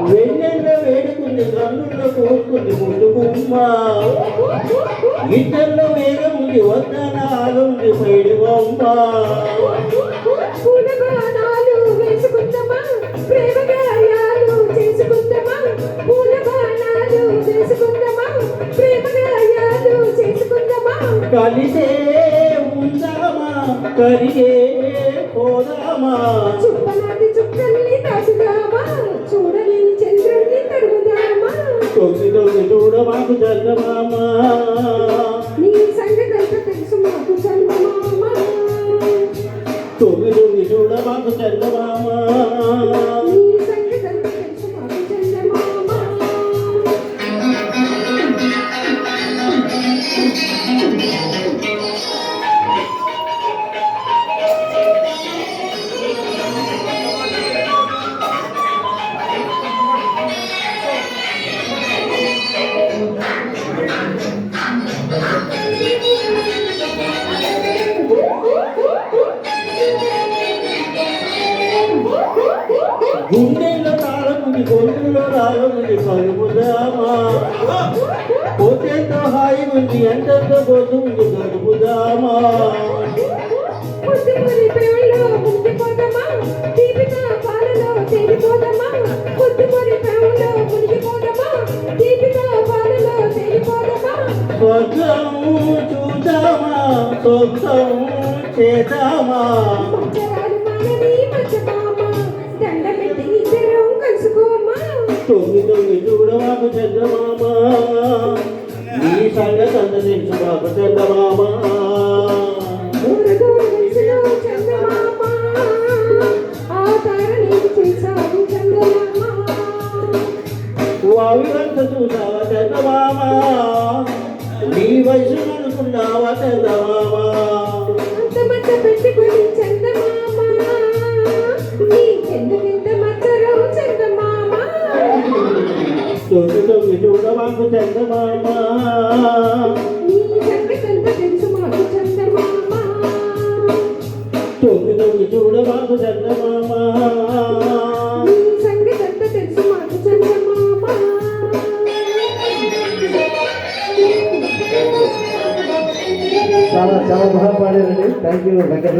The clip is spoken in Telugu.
వెన్నెల వేడుకుంది కన్నుల్లో కూర్చుంది ముందు గుమ్మ. ఇద్దరిలో పైడి బొమ్మ చేసుకుందామా? పూలబాణాలు వేసుకుందామా? ప్రేమ గాయాలు చేసుకుందామా? కలిసే ఉందామా? కరిగే పోదామా? చుప్పనాటి చుక్కల్ని తాకుదామా మాకు చందమామ నీ సంగతంతా తెలుసు మాకు చందమామ తొమ్మిది చూడ మాకు చందమామ. గుండెల్లో తాళముంది గొంతులో రాళ్ళముంది కలుపుదామా. పోతేంతో హాయి ఉంది ఎంతతో గొంతుంది గడుపుదామా ముద్దుమొరి ప్రేమలో మునిగిపోదామా దీపిక కలుసుకోమా తొమ్మిది తొమ్మిది చూడ మాకు చందమామ నీ సంగతి అంత తెలుసు మాకు చందమామ దూర దూర వయసులో చందమామ తొంగి తొంగి తెలుసు మాకు చందమామ చాలా చాలా బాగా పాడారండి. Thank you Venkata